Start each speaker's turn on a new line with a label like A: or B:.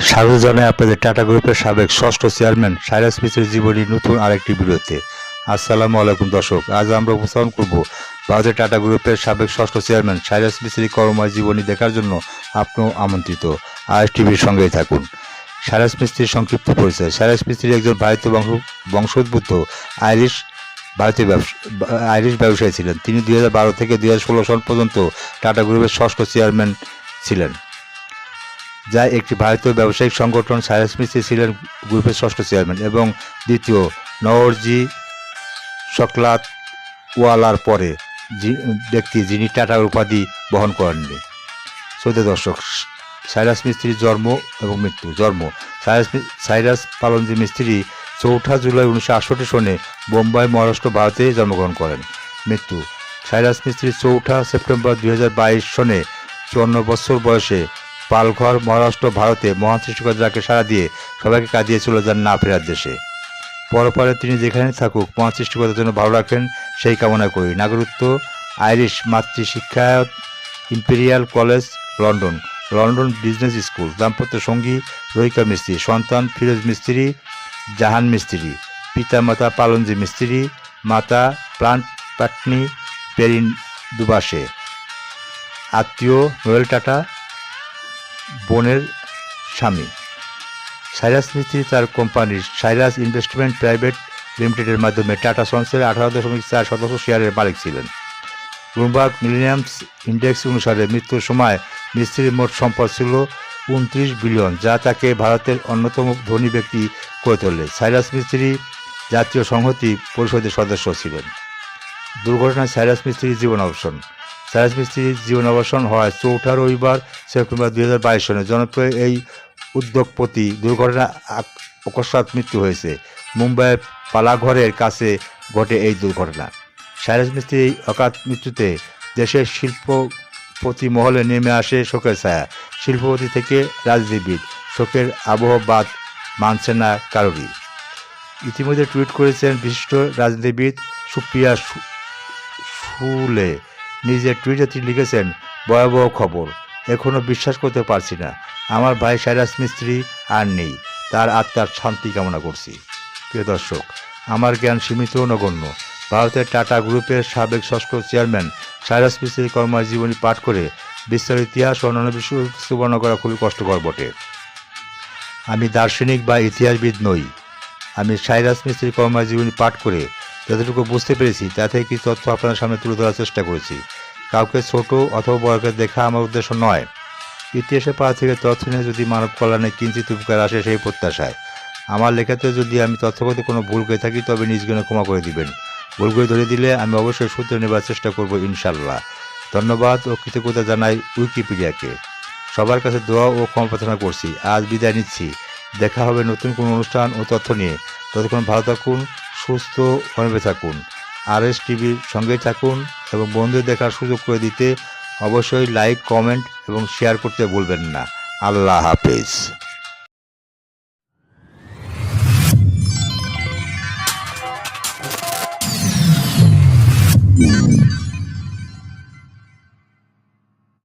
A: স্বাগত জানাই আপনাদের টাটা গ্রুপের সাবেক ষষ্ঠ চেয়ারম্যান সাইরাস মিস্ত্রির জীবনী নতুন আরেকটি বিরতি আসসালামু আলাইকুম দর্শক, আজ আমরা উপস্থাপন করব ভারতের টাটা গ্রুপের সাবেক ষষ্ঠ চেয়ারম্যান সাইরাস মিস্ত্রির কর্মময় জীবনী দেখার জন্য আপনিও আমন্ত্রিত। আজ টিভির সঙ্গেই থাকুন। সাইরাস মিস্ত্রির সংক্ষিপ্ত পরিচয়। সাইরাস মিস্ত্রি একজন ভারতীয় বংশ, বংশোদ্ভূত আইরিশ, ভারতীয় আইরিশ ব্যবসায়ী ছিলেন। তিনি দুই থেকে দু হাজার ষোলো সাল পর্যন্ত টাটা গ্রুপের ষষ্ঠ চেয়ারম্যান ছিলেন। যা একটি ভারতীয় ব্যবসায়িক সংগঠন সাইরাস মিস্ত্রি ছিলেন গ্রুপের ষষ্ঠ চেয়ারম্যান এবং দ্বিতীয় নওরজি সকলাত ওয়ালার পরে ব্যক্তি যিনি টাটার উপাধি বহন করেননি। চৌদ্দ দর্শক সাইরাস মিস্ত্রির জন্ম এবং মৃত্যু, জন্ম। সাইরাস সাইরাস পালনজি মিস্ত্রি চৌঠা জুলাই উনিশশো আটষট্টি সনে বোম্বাই, মহারাষ্ট্র, ভারতে জন্মগ্রহণ করেন। মৃত্যু। সাইরাস মিস্ত্রি চৌঠা সেপ্টেম্বর দুই হাজার বাইশ সনে চুয়ান্ন বছর বয়সে পালঘর, মহারাষ্ট্র, ভারতে মহান সৃষ্টিকর্তাকে সাড়া দিয়ে সবাইকে কাঁদিয়ে চলে যান না ফেরার দেশে। পরপরে তিনি যেখানে থাকুক, মহান সৃষ্টিকর্তার জন্য ভালো রাখেন, সেই কামনা করি। নাগরিকত্ব, আইরিশ মাতৃ শিক্ষায়ত Imperial College, London London Business School, দাম্পত্য সঙ্গী রহিকা মিস্ত্রি, সন্তান, ফিরোজ মিস্ত্রি, জাহান মিস্ত্রি পিতা মাতা পালনজি মিস্ত্রি, মাতা প্লান্ট পাটনি, পেরিন দুবাসে। আত্মীয় নোয়েল টাটা। বোনের স্বামী। সাইরাস মিস্ত্রি তার কোম্পানির সাইরাস ইনভেস্টমেন্ট প্রাইভেট লিমিটেডের মাধ্যমে টাটা সন্সের আঠারো দশমিক চার শতাংশ শেয়ারের মালিক ছিলেন। ব্লুমবার্গ মিলিনিয়ামস ইন্ডেক্স অনুসারে মৃত্যুর সময় মিস্ত্রির মোট সম্পদ ছিল উনত্রিশ বিলিয়ন, যা তাকে ভারতের অন্যতম ধনী ব্যক্তি করে তোলে। সাইরাস মিস্ত্রি জাতীয় সংহতি পরিষদের সদস্য ছিলেন। দুর্ঘটনায় সাইরাস মিস্ত্রির জীবন অবসান। মিস্ত্রির জীবন অবসান হওয়ায় চৌঠা রবিবার সেপ্টেম্বর দুই হাজার বাইশ সনে জনপ্রিয় এই উদ্যোগপতি দুর্ঘটনা অকস্মাৎ মৃত্যু হয়েছে। মুম্বাইয়ের পালাঘরের কাছে ঘটে এই দুর্ঘটনা। সাইরাস মিস্ত্রি অকাত মৃত্যুতে দেশের শিল্পপতি মহলে নেমে আসে শোকের ছায়া। শিল্পপতি থেকে রাজনীতিবিদ শোকের আবহবাদ মানছে না কারোরই। ইতিমধ্যে টুইট করেছেন বিশিষ্ট রাজনীতিবিদ সুপ্রিয়া সু- ফুলে নিজের টুইটে তিনি লিখেছেন, ভয়াবহ খবর। এখনও বিশ্বাস করতে পারছি না। আমার ভাই সাইরাস মিস্ত্রি আর নেই। তার আত্মার শান্তি কামনা করছি। প্রিয় দর্শক, আমার জ্ঞান সীমিত নগণ্য। ভারতের টাটা গ্রুপের সাবেক ষষ্ঠ চেয়ারম্যান সাইরাস মিস্ত্রির কর্মজীবনী পাঠ করে বিস্তার ইতিহাস ও অন্যান্য বিষয় সুবর্ণ করা খুবই কষ্টকর বটে। আমি দার্শনিক বা ইতিহাসবিদ নই। আমি সাইরাস মিস্ত্রির কর্মজীবনী পাঠ করে যতটুকু বুঝতে পেরেছি তা থেকে কিছু তথ্য আপনার সামনে তুলে ধরার চেষ্টা করেছি। কাউকে ছোট অথবা বড়কে দেখা আমার উদ্দেশ্য নয়। ইতিহাসের পাড়া থেকে তথ্য নিয়ে যদি মানব কল্যাণে কিঞ্চিত উপকার আসে সেই প্রত্যাশায়। আমার লেখাতে যদি আমি তথ্যগত কোনো ভুল করে থাকি, তবে নিজ ক্ষমা করে দিবেন। ভুল করে ধরে দিলে আমি অবশ্যই সূত্র নেবার চেষ্টা করব ইনশাল্লাহ ধন্যবাদ ও কৃতজ্ঞতা জানাই উইকিপিডিয়াকে। সবার কাছে দোয়া ও ক্ষমা প্রার্থনা করছি। আজ বিদায় নিচ্ছি। দেখা হবে নতুন কোনো অনুষ্ঠান ও তথ্য নিয়ে। ততক্ষণ ভালো থাকুন। সুস্থ হয়ে থাকুন। আর এস টিভির সঙ্গে থাকুন এবং বন্ধুদের দেখার সুযোগ করে দিতে অবশ্যই লাইক কমেন্ট এবং শেয়ার করতে ভুলবেন না। আল্লাহ হাফেজ।